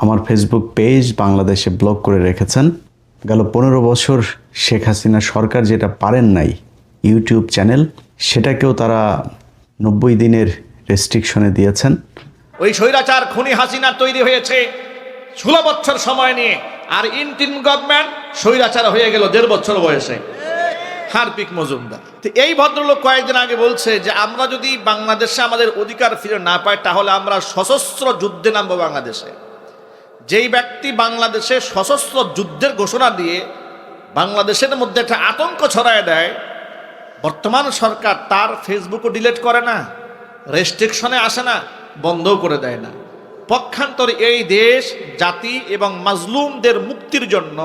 আমার Facebook page বাংলাদেশে block করে রেখেছেন। গেল পনেরো বছর শেখ হাসিনা সরকার যেটা পারেন নাই ইউটিউব চ্যানেল সেটাকেও তারা নব্বই দিনের রেস্ট্রিকশনে দিয়েছেন। ওই স্বৈরাচার খুনি হাসিনা তৈরি হয়েছে ষোলো বছর সময় নিয়ে, আর ইন্টিন গভর্নমেন্ট স্বৈরাচার হয়ে গেল দেড় বছর বয়সে। হারপিক মজুমদার। তো এই ভদ্রলোক কয়েকদিন আগে বলছে যে, আমরা যদি বাংলাদেশে আমাদের অধিকার ফিরে না পাই, তাহলে আমরা সশস্ত্র যুদ্ধে নামবো বাংলাদেশে। যেই ব্যক্তি বাংলাদেশে সশস্ত্র যুদ্ধের ঘোষণা দিয়ে বাংলাদেশের মধ্যে একটা আতঙ্ক ছড়ায় দেয়, বর্তমান সরকার তার ফেসবুকও ডিলিট করে না, রেস্ট্রিকশনে আসে না, বন্ধও করে দেয় না। পক্ষান্তর এই দেশ, জাতি এবং মাজলুমদের মুক্তির জন্য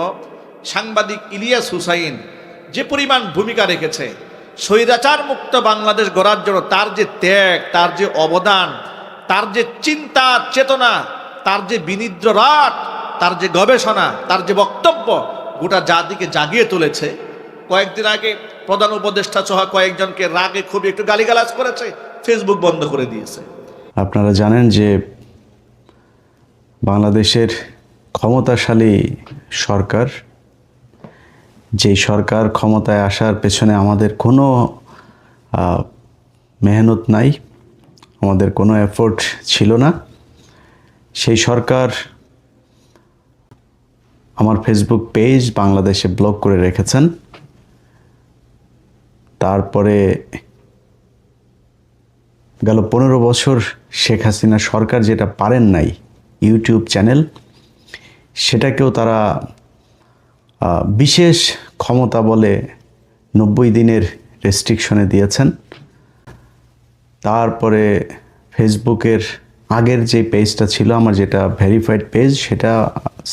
সাংবাদিক ইলিয়াস হুসাইন যে পরিমাণ ভূমিকা রেখেছে স্বৈরাচার মুক্ত বাংলাদেশ গড়ার জন্য তার যে ত্যাগ, তার যে অবদান, তার যে চিন্তা, চেতনা তার যে বিনিদ্র রাত, তার যে গবেষণা, তার যে বক্তব্য, গোটা জাতিকে জাগিয়ে তুলেছে। কয়েকদিন আগে প্রধান উপদেষ্টা সহ কয়েকজনকে রাগে খুবই একটু গালিগালাজ করেছে, ফেসবুক বন্ধ করে দিয়েছে। আপনারা জানেন যে বাংলাদেশের ক্ষমতাশালী সরকার, যেই সরকার ক্ষমতায় আসার পেছনে আমাদের কোনো মেহনত নাই, আমাদের কোনো এফোর্ট ছিল না। সেই সরকার আমার ফেসবুক পেজ বাংলাদেশে ব্লক করে রেখেছেন। তারপরে গেল পনেরো বছর শেখ হাসিনা সরকার যেটা পারেন নাই ইউটিউব চ্যানেল সেটাকেও তারা বিশেষ ক্ষমতা বলে নব্বই দিনের রেস্ট্রিকশনে দিয়েছেন। তারপরে ফেসবুকের আগের যে পেজটা ছিল, আমার যেটা ভেরিফাইড পেজ সেটা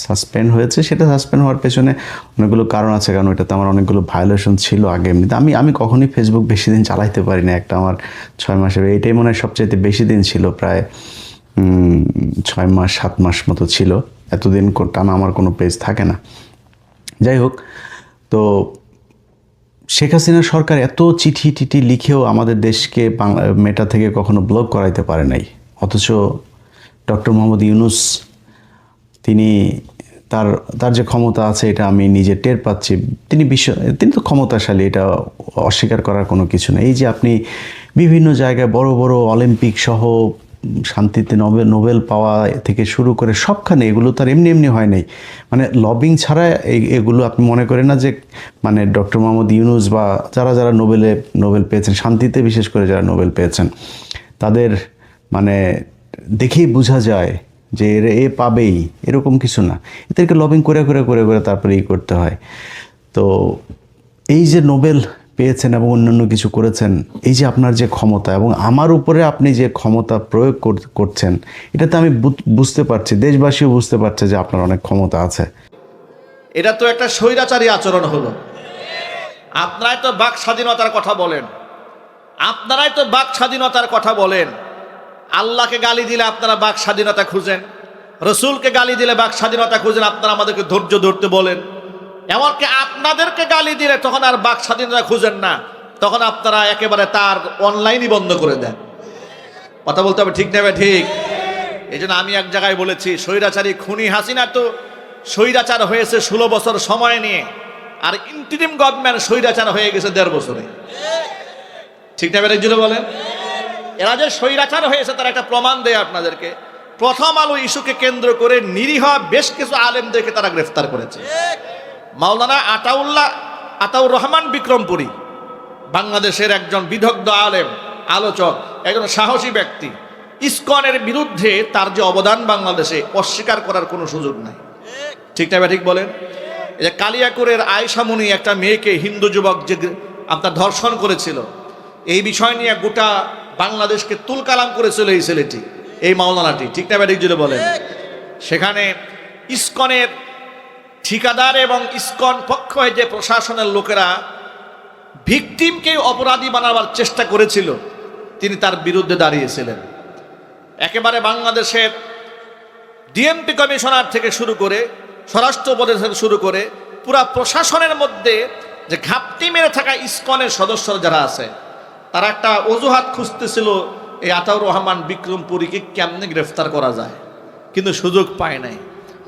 সাসপেন্ড হয়েছে। সেটা সাসপেন্ড হওয়ার পেছনে অনেকগুলো কারণ আছে, কারণ ওটাতে আমার অনেকগুলো ভায়োলেশন ছিল আগে এমনিতে। আমি আমি কখনোই ফেসবুক বেশি দিন চালাইতে পারি না একটা আমার ছয় মাসের এইটাই মনে হয় সবচেয়ে বেশি দিন ছিল, প্রায় ছয় মাস, সাত মাস মতো ছিল। এতদিন টানা আমার কোনো পেজ থাকে না। যাই হোক, তো শেখ হাসিনা সরকার এত চিঠি টিঠি লিখেও আমাদের দেশকে বাংলা, মেটা থেকে কখনো ব্লক করাইতে পারে নাই। অথচ ডক্টর মোহাম্মদ ইউনুস, তিনি তার তার যে ক্ষমতা আছে এটা আমি নিজে টের পাচ্ছি। তিনি বিশ্ব, তিনি তো ক্ষমতাশালী, এটা অস্বীকার করার কোনো কিছু নেই। এই যে আপনি বিভিন্ন জায়গায় বড় বড় অলিম্পিক সহ শান্তিতে নোবেল নোবেল পাওয়া থেকে শুরু করে সবখানে এগুলো তার এমনি এমনি হয় নাই। মানে লবিং ছাড়া এগুলো আপনি মনে করেন না যে মানে ডক্টর মোহাম্মদ ইউনুস বা যারা যারা নোবেলে, নোবেল পেয়েছেন, শান্তিতে বিশেষ করে যারা নোবেল পেয়েছেন, তাদের মানে দেখেই বোঝা যায় যে এর এ পাবেই, এরকম কিছু না। এদেরকে লবিং করে করে করে করে তারপরে ই করতে হয়। তো এই যে নোবেল পেয়েছেন এবং অন্যান্য কিছু করেছেন, এই যে আপনার যে ক্ষমতা এবং আমার উপরে আপনি যে ক্ষমতা প্রয়োগ কর- করছেন, এটাতে আমি বুঝ- বুঝতে পারছি, দেশবাসীও বুঝতে পারছে যে আপনার অনেক ক্ষমতা আছে। এটা তো একটা স্বৈরাচারী আচরণ হলো। আপনারাই তো বাক স্বাধীনতার কথা বলেন। আপনারাই তো বাক স্বাধীনতার কথা বলেন। আল্লাহকে গালি দিলে আপনারা বাক স্বাধীনতা খুঁজেন, রসুলকে গালি দিলে বাক স্বাধীনতা খুঁজেন, আপনারা আমাদেরকে ধৈর্য ধরতে বলেন। এমনকি আপনাদেরকে গালি দিলে তখন আর বাক স্বাধীনতা খুঁজেন না, তখন আপনারা একেবারে তার অনলাইনই বন্ধ করে দেন। কথা বলতে হবে ঠিক নেবে ঠিক। এই আমি এক জায়গায় বলেছি, স্বৈরাচারী খুনি হাসিনা তো স্বৈরাচার হয়েছে ষোলো বছর সময় নিয়ে, আর ইন্টিরিম গভর্নমেন্ট স্বৈরাচার হয়ে গেছে দেড় বছরে। ঠিক না বেড়ে বলেন। এরা যে স্বৈরাচার হয়েছে তার একটা প্রমাণ দেয় আপনাদেরকে। প্রথম আলো ইস্যুকে কেন্দ্র করে নিরীহ বেশ কিছু আলেমদেরকে তারা গ্রেফতার করেছে। মাওলানা আতাউল্লাহ, আতাউর রহমান বিক্রমপুরী, বাংলাদেশের একজন বিদগ্ধ আলেম, আলোচক, একজন সাহসী ব্যক্তি, ইস্কনের বিরুদ্ধে তার যে অবদান বাংলাদেশে অস্বীকার করার কোনো সুযোগ নাই। ঠিক না ঠিক বলেন? যে কালিয়াকুরের আয়সামুনি একটা মেয়েকে হিন্দু যুবক যে আপনার ধর্ষণ করেছিল, এই বিষয় নিয়ে গোটা বাংলাদেশকে তুলকালাম করেছিল এই ছেলেটি এই মাওলানাটি। ঠিক না ঠিক যদি বলেন। সেখানে ইস্কনের ঠিকাদার এবং ইস্কন পক্ষ হয়ে যে প্রশাসনের লোকেরা ভিকটিমকে অপরাধী বানাবার চেষ্টা করেছিল তিনি তার বিরুদ্ধে দাঁড়িয়েছিলেন। একেবারে বাংলাদেশের ডিএমপি কমিশনার থেকে শুরু করে স্বরাষ্ট্র উপদেশ থেকে শুরু করে পুরা প্রশাসনের মধ্যে যে ঘাপটি মেরে থাকা ইস্কনের সদস্যরা যারা আছে তারা একটা অজুহাত খুঁজতেছিল, এই আতাউর রহমান বিক্রমপুরীকে কেমনে গ্রেফতার করা যায়? কিন্তু সুযোগ পায় নাই।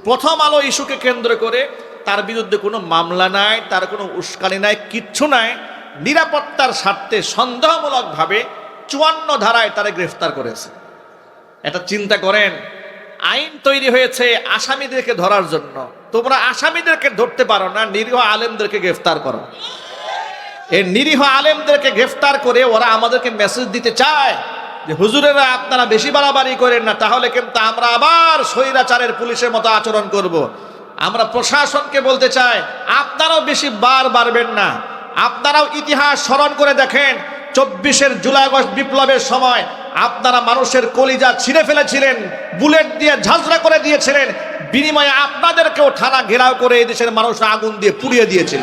প্রথম আলো ইস্যুকে কেন্দ্র করে তার বিরুদ্ধে কোনো মামলা নাই, তার কোনো উস্কানি নাই, কিচ্ছু নাই। নিরাপত্তার স্বার্থে সন্দেহমূলকভাবে চুয়ান্ন ধারায় তারা গ্রেফতার করেছে। এটা চিন্তা করেন, আইন তৈরি হয়েছে আসামিদেরকে ধরার জন্য। তোমরা আসামিদেরকে ধরতে পারো না, নিরীহ আলেমদেরকে গ্রেফতার করো। এই নিরীহ আলেমদেরকে গ্রেফতার করে ওরা আমাদেরকে মেসেজ দিতে চায় যে, হুজুরেরা, আপনারা বেশি বাড়াবাড়ি করেন না, তাহলে কিন্তু আমরা আবার স্বৈরাচারের পুলিশের মতো আচরণ করব। আমরা প্রশাসনকে বলতে চাই, আপনারাও বেশি বার বাড়বেন না আপনারাও ইতিহাস স্মরণ করে দেখেন, চব্বিশের জুলাই আগস্ট বিপ্লবের সময় আপনারা মানুষের কলিজা ছিঁড়ে ফেলেছিলেন, বুলেট দিয়ে ঝাঁঝরা করে দিয়েছিলেন, বিনিময়ে আপনাদেরকেও থানা ঘেরাও করে এই দেশের মানুষ আগুন দিয়ে পুড়িয়ে দিয়েছিল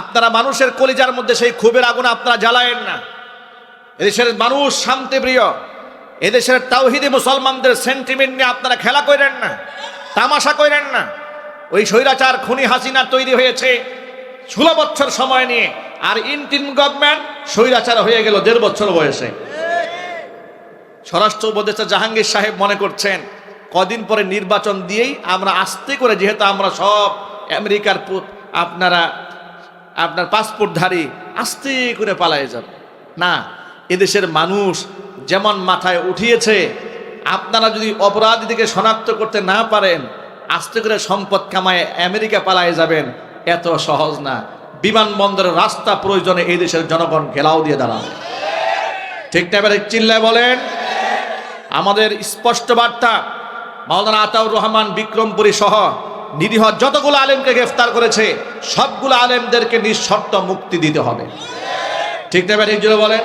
আপনারা মানুষের কলিজার মধ্যে সেই ক্ষোভের আগুন আপনারা জ্বালায়েন না। এদেশের মানুষ শান্তিপ্রিয়। এদেশের তাওহিদি মুসলমানদের সেন্টিমেন্ট নিয়ে আপনারা খেলা করেন না, তামাশা করেন না। ওই স্বৈরাচার খুনি হাসিনা তৈরি হয়েছে ষোলো বছর সময় নিয়ে। আর ইন্টিন গভর্নমেন্ট স্বৈরাচার হয়ে গেল দেড় বছর বয়সে। স্বরাষ্ট্র উপদেষ্টা জাহাঙ্গীর সাহেব মনে করছেন, কদিন পরে নির্বাচন দিয়েই আমরা আস্তে করে, যেহেতু আমরা সব আমেরিকার আপনারা আপনার পাসপোর্টধারী আস্তে করে পালায়ে যাব। না, এদেশের মানুষ যেমন মাথায় উঠিয়েছে, আপনারা যদি অপরাধীদেরকে শনাক্ত করতে না পারেন, আস্তে করে সম্পদ কামায় আমেরিকা পালায়ে যাবেন, এত সহজ না। বিমানবন্দরের রাস্তা প্রয়োজনে এই দেশের জনগণ ঘেরাও দিয়ে দাঁড়াবে ঠিক না এবারে চিল্লায় বলেন? আমাদের স্পষ্ট বার্তা, মাওলানা আতাউর রহমান বিক্রমপুরী সহ নিরীহ যতগুলো আলেমকে গ্রেফতার করেছে, সবগুলো আলেমদেরকে নিঃশর্ত মুক্তি দিতে হবে। ঠিক না এবার জুড়ে বলেন?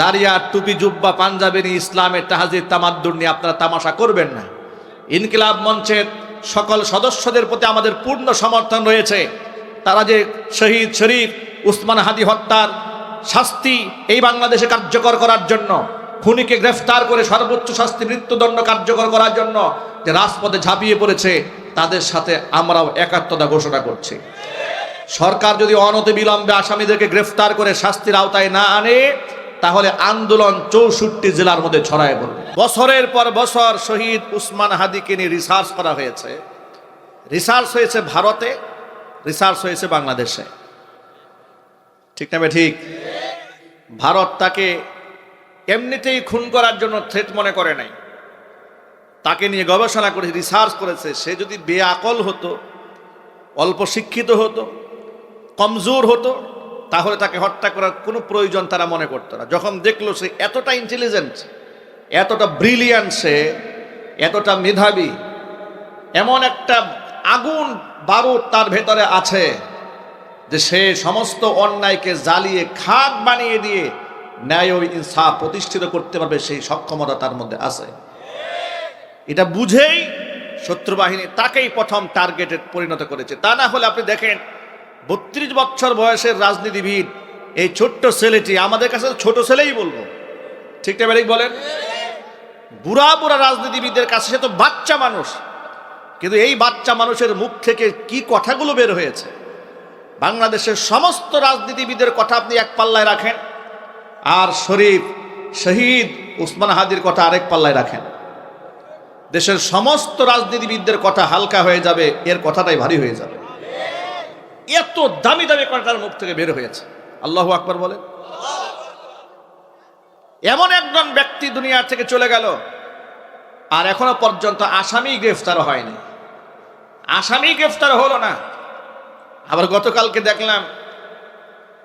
দাঁড়িয়া টুপি, জুব্বা পাঞ্জাবের ইসলামের তাহাজির তামাদ্দুর নিয়ে আপনারা তামাশা করবেন না। ইনকিলাব মঞ্চের সকল সদস্যদের প্রতি আমাদের পূর্ণ সমর্থন রয়েছে। তারা যে শহীদ শরীফ, উসমান হাদি হত্যার শাস্তি এই বাংলাদেশে কার্যকর করার জন্য, খুনিকে গ্রেফতার করে সর্বোচ্চ শাস্তি, মৃত্যুদণ্ড কার্যকর করার জন্য যে রাজপথে ঝাঁপিয়ে পড়েছে তাদের সাথে আমরাও একাত্মতা ঘোষণা করছি। সরকার যদি অনতি বিলম্বে আসামিদেরকে গ্রেফতার করে শাস্তির আওতায় না আনে, তাহলে আন্দোলন চৌষট্টি জেলার মধ্যে ছড়ায় পড়বে। বছরের পর বছর শহীদ উসমান হাদিকে নিয়ে রিসার্চ করা হয়েছে। রিসার্চ হয়েছে ভারতে রিসার্চ হয়েছে বাংলাদেশে। ঠিক না ঠিক? ভারত তাকে এমনিতেই খুন করার জন্য থ্রেট মনে করে নাই। তাকে নিয়ে গবেষণা করে রিসার্চ করেছে, সে যদি বেআকল হতো, অল্প শিক্ষিত হতো, কমজোর হতো, তাহলে তাকে হত্যা করার কোনো প্রয়োজন তারা মনে করতো না। যখন দেখল সে এতটা ইন্টেলিজেন্ট এতটা ব্রিলিয়ান্ট সে, এতটা মেধাবী, এমন একটা আগুন বারুদ তার ভেতরে আছে যে সে সমস্ত অন্যায়কে জ্বালিয়ে খাক বানিয়ে দিয়ে ন্যায় ও ইনসাফ প্রতিষ্ঠিত করতে পারবে সেই সক্ষমতা তার মধ্যে আছে। এটা বুঝেই শত্রু বাহিনী তাকেই প্রথম টার্গেটে পরিণত করেছে। তা না হলে আপনি দেখেন, বত্রিশ বছর বয়সের রাজনীতিবিদ, এই ছোট্ট ছেলেটি, আমাদের কাছে ছোট ছেলেই বলব। ঠিক বেরিক বলেন? বুড়া বুড়া রাজনীতিবিদদের কাছে সে তো বাচ্চা মানুষ। কিন্তু এই বাচ্চা মানুষের মুখ থেকে কি কথাগুলো বের হয়েছে? বাংলাদেশের সমস্ত রাজনীতিবিদের কথা আপনি এক পাল্লায় রাখেন, আর শরীফ, শহীদ, উসমান হাদির কথা আরেক পাল্লায় রাখেন। দেশের সমস্ত রাজনীতিবিদদের কথা হালকা হয়ে যাবে, এর কথাটাই ভারী হয়ে যাবে। এত দামি দামি কথার মুখ থেকে বের হয়েছে। আল্লাহ আকবর বলে এমন একজন ব্যক্তি দুনিয়া থেকে চলে গেল, আর এখনও পর্যন্ত আসামি গ্রেফতার হয়নি। আসামি গ্রেফতার হলো না। আবার গতকালকে দেখলাম,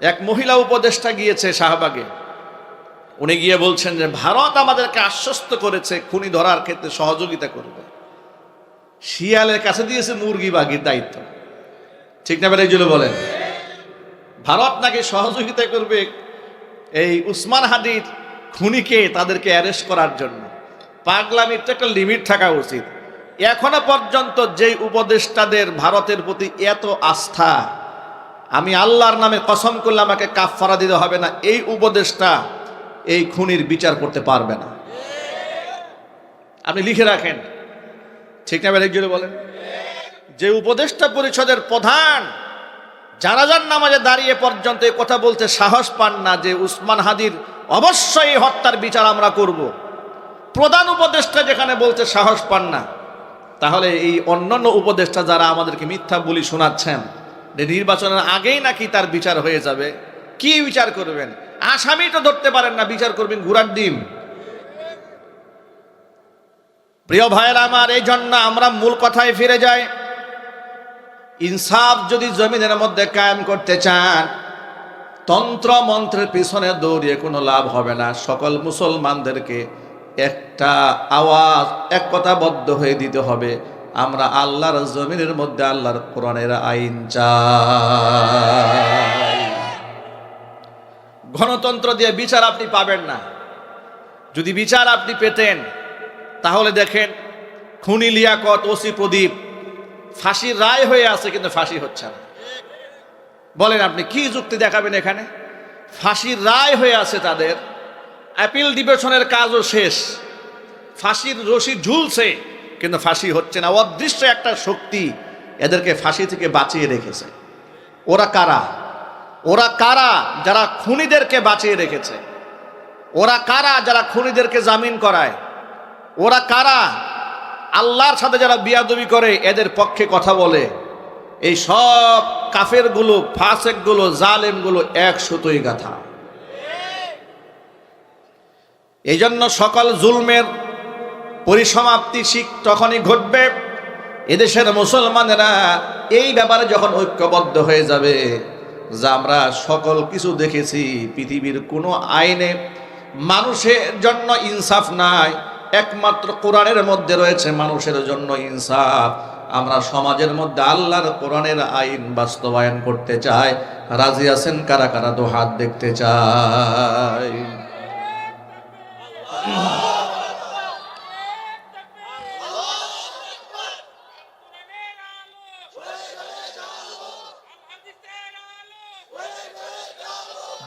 এক মহিলা উপদেষ্টা গিয়েছে শাহবাগে। উনি গিয়ে বলছেন যে, ভারত আমাদেরকে আশ্বস্ত করেছে, খুনি ধরার ক্ষেত্রে সহযোগিতা করবে। শিয়ালের কাছে দিয়েছে মুরগি বাগির দায়িত্ব। ঠিক না বেড়ে বলেন। ভারত নাকি সহযোগিতা করবে এই উসমান হাদির খুনিকে তাদেরকে অ্যারেস্ট করার জন্য। পাগলামির তো একটা লিমিট থাকা উচিত। এখনও পর্যন্ত যেই উপদেষ্টাদের ভারতের প্রতি এত আস্থা, আমি আল্লাহর নামে কসম করলে আমাকে কাফারা দিতে হবে না। এই উপদেষ্টা এই খুনির বিচার করতে পারবে না। আপনি লিখে রাখেন। ঠিক না বের জুড়ে বলেন? যে উপদেষ্টা পরিষদের প্রধান জানাজার নামাজে দাঁড়িয়ে পর্যন্ত এই কথা বলতে সাহস পান না যে উসমান হাদির অবশ্যই হত্যার বিচার আমরা করব। প্রধান উপদেষ্টা যেখানে বলতে সাহস পান না, তাহলে এই অন্যান্য উপদেষ্টা যারা আমাদেরকে মিথ্যা বলি শোনাচ্ছেন, যে নির্বাচনের আগেই নাকি তার বিচার হয়ে যাবে, কি বিচার করবেন? আসামি তো ধরতে পারেন না, বিচার করবেন ঘুরার ডিম। প্রিয় ভাইয়ের আমার, এই জন্য আমরা মূল কথায় ফিরে যাই। ইনসাফ যদি জমিনের মধ্যে কায়েম করতে চান, তন্ত্র মন্ত্রের পিছনে দৌড়িয়ে কোনো লাভ হবে না। সকল মুসলমানদেরকে একটা আওয়াজ, এক কথাবদ্ধ হয়ে দিতে হবে, আমরা আল্লাহর জমিনের মধ্যে আল্লাহর কোরআনের আইন চাই। গণতন্ত্র দিয়ে বিচার আপনি পাবেন না। যদি বিচার আপনি পেতেন, তাহলে দেখেন খুনি লিয়াকত, ওসি প্রদীপ, ফাঁসির রায় হয়ে আছে কিন্তু ফাঁসি হচ্ছে না। বলেন আপনি, কি যুক্তি দেখাবেন এখানে? ফাঁসির রায় হয়ে আছে তাদের, অ্যাপিল ডিভিশনের কাজও শেষ। ফাঁসির রশি ঝুলছে, কিন্তু ফাঁসি হচ্ছে না। অদৃশ্য একটা শক্তি এদেরকে ফাঁসি থেকে বাঁচিয়ে রেখেছে। ওরা কারা? ওরা কারা যারা খুনিদেরকে বাঁচিয়ে রেখেছে? ওরা কারা যারা খুনিদেরকে জামিন করায়? ওরা কারা? আল্লাহর সাথে যারা বিয়াদবি করে, এদের পক্ষে কথা বলে। এই সব কাফেরগুলো, ফাসেকগুলো, জালেমগুলো এক সুতোই গাথা এই জন্য সকল জুলমের পরিসমাপ্তি শিখ তখনই ঘটবে। এদেশের মুসলমানেরা এই ব্যাপারে যখন ঐক্যবদ্ধ হয়ে যাবে যা আমরা সকল কিছু দেখেছি, পৃথিবীর কোনো আইনে মানুষের জন্য ইনসাফ নাই। একমাত্র কোরআনের মধ্যে রয়েছে মানুষের জন্য ইনসাফ। আমরা সমাজের মধ্যে আল্লাহর কোরআনের আইন বাস্তবায়ন করতে চাই। রাজি আছেন কারা কারা? তো হাত দেখতে চাই।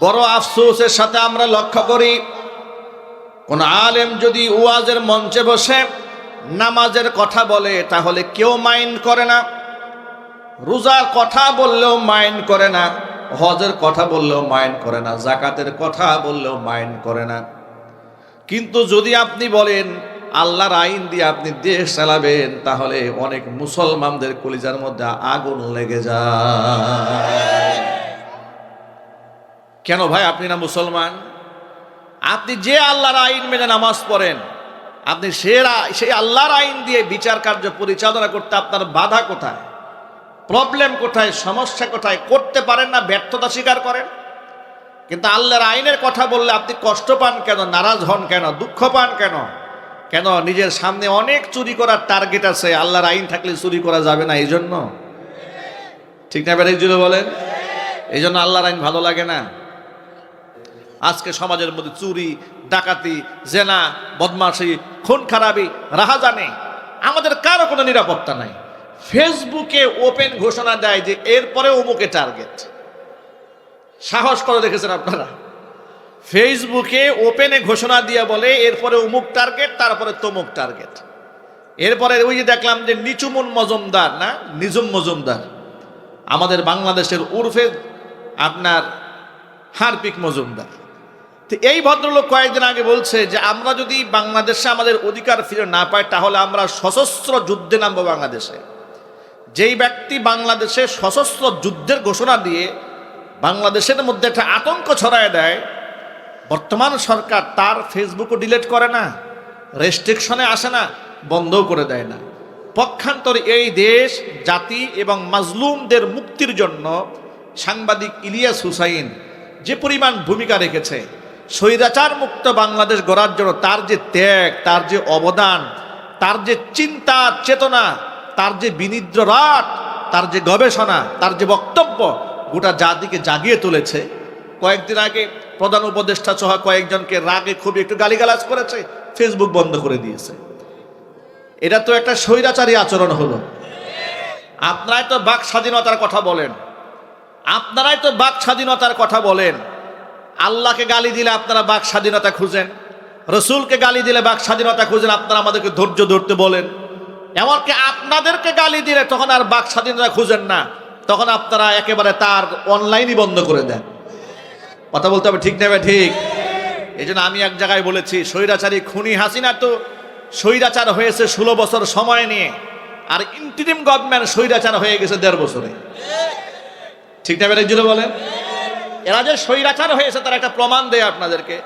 বড় আফসোসের সাথে আমরা লক্ষ্য করি, কোন আলেম যদি ওয়াজের মঞ্চে বসে নামাজের কথা বলে, তাহলে কেউ মাইন্ড করে না। রোজার কথা বললেও মাইন্ড করে না, হজের কথা বললেও মাইন্ড করে না জাকাতের কথা বললেও মাইন্ড করে না। কিন্তু যদি আপনি বলেন, আল্লাহর আইন দিয়ে আপনি দেশ চালাবেন, তাহলে অনেক মুসলমানদের কলিজার মধ্যে আগুন লেগে যায়। কেন ভাই আপনি না মুসলমান? আপনি যে আল্লাহর আইন মেনে নামাজ পড়েন, আপনি সে রা- সেই আল্লাহর আইন দিয়ে বিচার কার্য পরিচালনা করতে আপনার বাধা কোথায়? প্রবলেম কোথায়? সমস্যা কোথায়? করতে পারেন না, ব্যর্থতা স্বীকার করেন। কিন্তু আল্লাহর আইনের কথা বললে আপনি কষ্ট পান কেন? নারাজ হন কেন? দুঃখ পান কেন? কেন নিজের সামনে অনেক চুরি করার টার্গেট আছে, আল্লাহর আইন থাকলে চুরি করা যাবে না এই জন্য ঠিক না বেড়ে বলেন এই জন্য আল্লাহর আইন ভালো লাগে না। আজকে সমাজের মধ্যে চুরি, ডাকাতি, জেনা, বদমাশি, খুন খারাপি, রাহাজানি, আমাদের কারও কোনো নিরাপত্তা নাই। ফেসবুকে ওপেন ঘোষণা দেয় যে এরপরে অমুকে টার্গেট। সাহস করে দেখেছেন আপনারা? ফেসবুকে ওপেনে ঘোষণা দিয়ে বলে, এরপরে অমুক টার্গেট, তারপরে তমুক টার্গেট। এরপরে ওই যে দেখলাম যে নিচুমুন মজুমদার, না? নিজুম মজুমদার। আমাদের বাংলাদেশের উর্ফে আপনার হারপিক মজুমদার। তো এই ভদ্রলোক কয়েকদিন আগে বলছে যে, আমরা যদি বাংলাদেশে আমাদের অধিকার ফিরে না পাই, তাহলে আমরা সশস্ত্র যুদ্ধে নামবো বাংলাদেশে। যেই ব্যক্তি বাংলাদেশে সশস্ত্র যুদ্ধের ঘোষণা দিয়ে বাংলাদেশের মধ্যে একটা আতঙ্ক ছড়ায় দেয়, বর্তমান সরকার তার ফেসবুকও ডিলিট করে না, রেস্ট্রিকশনে আসে না, বন্ধও করে দেয় না। পক্ষান্তর এই দেশ, জাতি এবং মাজলুমদের মুক্তির জন্য সাংবাদিক ইলিয়াস হুসাইন যে পরিমাণ ভূমিকা রেখেছে স্বৈরাচার মুক্ত বাংলাদেশ গড়ার জন্য তার যে ত্যাগ, তার যে অবদান, তার যে চিন্তা, চেতনা, তার যে বিনিদ্র রাট তার যে গবেষণা, তার যে বক্তব্য, গোটা জাতিকে জাগিয়ে তুলেছে। কয়েকদিন আগে প্রধান উপদেষ্টা সহ কয়েকজনকে রাগে খুবই একটু গালিগালাজ করেছে, ফেসবুক বন্ধ করে দিয়েছে। এটা তো একটা স্বৈরাচারী আচরণ হলো। আপনারাই তো বাক স্বাধীনতার কথা বলেন। আপনারাই তো বাক স্বাধীনতার কথা বলেন। আল্লাহকে গালি দিলে আপনারা বাক স্বাধীনতা খুঁজেন, রসুলকে গালি দিলে বাক স্বাধীনতা খুঁজেন, আপনারা আমাদেরকে ধৈর্য ধরতে বলেন। এমনকি আপনাদেরকে গালি দিলে তখন আর বাক স্বাধীনতা খুঁজেন না, তখন আপনারা একেবারে তার অনলাইনই বন্ধ করে দেন। কথা বলতে হবে ঠিক নেবে ঠিক। এই জন্য আমি এক জায়গায় বলেছি, স্বৈরাচারী খুনি হাসিনা তো স্বৈরাচার হয়েছে ষোলো বছর সময় নিয়ে, আর ইন্টিরিম গভর্নমেন্ট স্বৈরাচার হয়ে গেছে দেড় বছরে। ঠিক না বেরেক বলেন। এরা যে স্বৈরাচার হয়েছে তার একটা প্রমাণ দেয় আপনাদেরকে।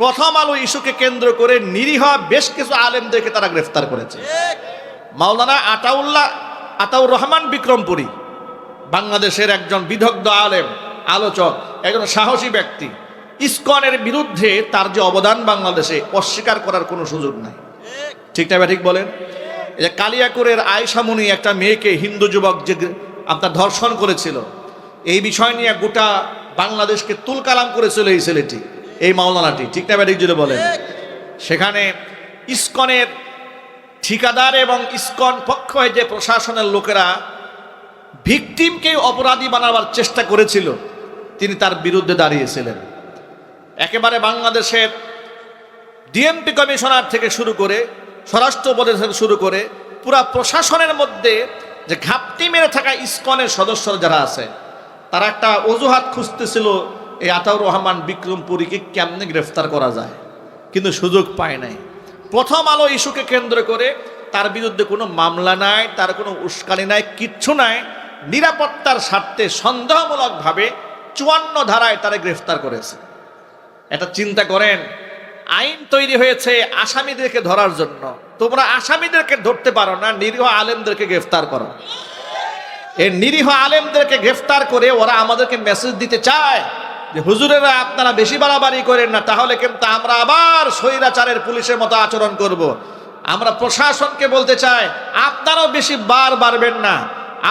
প্রথম আলো ইস্যুকে কেন্দ্র করে নিরীহ বেশ কিছু আলেমদেরকে তারা গ্রেফতার করেছে। মাওলানা আতাউল্লাহ, আতাউর রহমান বিক্রমপুরী, বাংলাদেশের একজন বিদগ্ধ আলেম, আলোচক, একজন সাহসী ব্যক্তি, ইস্কনের বিরুদ্ধে তার যে অবদান বাংলাদেশে অস্বীকার করার কোনো সুযোগ নাই। ঠিক না ঠিক বলেন? এই যে কালিয়াকুরের আয়সামুনি একটা মেয়েকে হিন্দু যুবক যে আপনার ধর্ষণ করেছিল, এই বিষয় নিয়ে গোটা বাংলাদেশকে তুলকালাম করেছিল এই ছেলেটি এই মাওলানাটি। ঠিক না ঠিক যদি বলেন? সেখানে ইস্কনের ঠিকাদার এবং ইস্কন পক্ষ হয়ে যে প্রশাসনের লোকেরা ভিকটিমকে অপরাধী বানাবার চেষ্টা করেছিল তিনি তার বিরুদ্ধে দাঁড়িয়েছিলেন। একেবারে বাংলাদেশের ডিএমপি কমিশনার থেকে শুরু করে স্বরাষ্ট্র উপদেশ থেকে শুরু করে পুরা প্রশাসনের মধ্যে যে ঘাপটি মেরে থাকা ইস্কনের সদস্যরা যারা আছে তারা একটা অজুহাত খুঁজতেছিল, এই আতাউর রহমান বিক্রমপুরীকে কেমনে গ্রেফতার করা যায়? কিন্তু সুযোগ পায় নাই। প্রথম আলো ইস্যুকে কেন্দ্র করে তার বিরুদ্ধে কোনো মামলা নাই, তার কোনো উস্কানি নাই, কিচ্ছু নাই। নিরাপত্তার স্বার্থে সন্দেহমূলকভাবে চুয়ান্ন ধারায় তারা গ্রেফতার করেছে। এটা চিন্তা করেন, আইন তৈরি হয়েছে আসামিদেরকে ধরার জন্য। তোমরা আসামিদেরকে ধরতে পারো না, নিরীহ আলেমদেরকে গ্রেফতার করো। এই নিরীহ আলেমদেরকে গ্রেফতার করে ওরা আমাদেরকে মেসেজ দিতে চায় যে, হুজুরেরা, আপনারা বেশি বাড়াবাড়ি করেন না, তাহলে কিন্তু আমরা আবার স্বৈরাচারের পুলিশের মতো আচরণ করব। আমরা প্রশাসনকে বলতে চাই, আপনারাও বেশি বার বাড়বেন না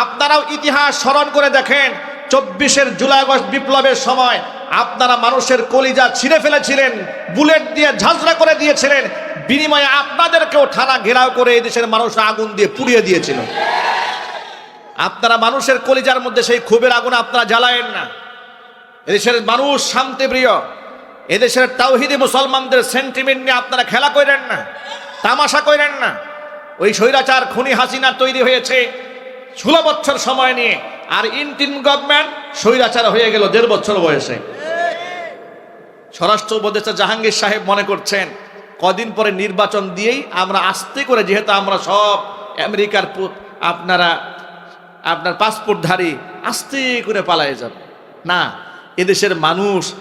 আপনারাও ইতিহাস স্মরণ করে দেখেন, চব্বিশের জুলাই আগস্ট বিপ্লবের সময় আপনারা মানুষের কলিজা ছিঁড়ে ফেলেছিলেন, বুলেট দিয়ে ঝাঁঝরা করে দিয়েছিলেন, বিনিময়ে আপনাদেরকেও থানা ঘেরাও করে এই দেশের মানুষ আগুন দিয়ে পুড়িয়ে দিয়েছিল আপনারা মানুষের কলিজার মধ্যে সেই ক্ষোভের আগুন আপনারা জ্বালায়েন না। এদেশের মানুষ শান্তিপ্রিয়। এদেশের তাওহিদি মুসলমানদের সেন্টিমেন্ট নিয়ে আপনারা খেলা করেন না, তামাশা করেন না। ওই স্বৈরাচার খুনি হাসিনা তৈরি হয়েছে ষোলো বছর সময় নিয়ে, আর ইন্টিন গভর্নমেন্ট স্বৈরাচার হয়ে গেল দেড় বছর বয়সে। স্বরাষ্ট্র উপদেষ্টা জাহাঙ্গীর সাহেব মনে করছেন, কদিন পরে নির্বাচন দিয়েই আমরা আস্তে করে, যেহেতু আমরা সব আমেরিকার আপনারা আপনার পাসপোর্টধারী আস্তে করে পালায় যাবে। না এদেশের মানুষ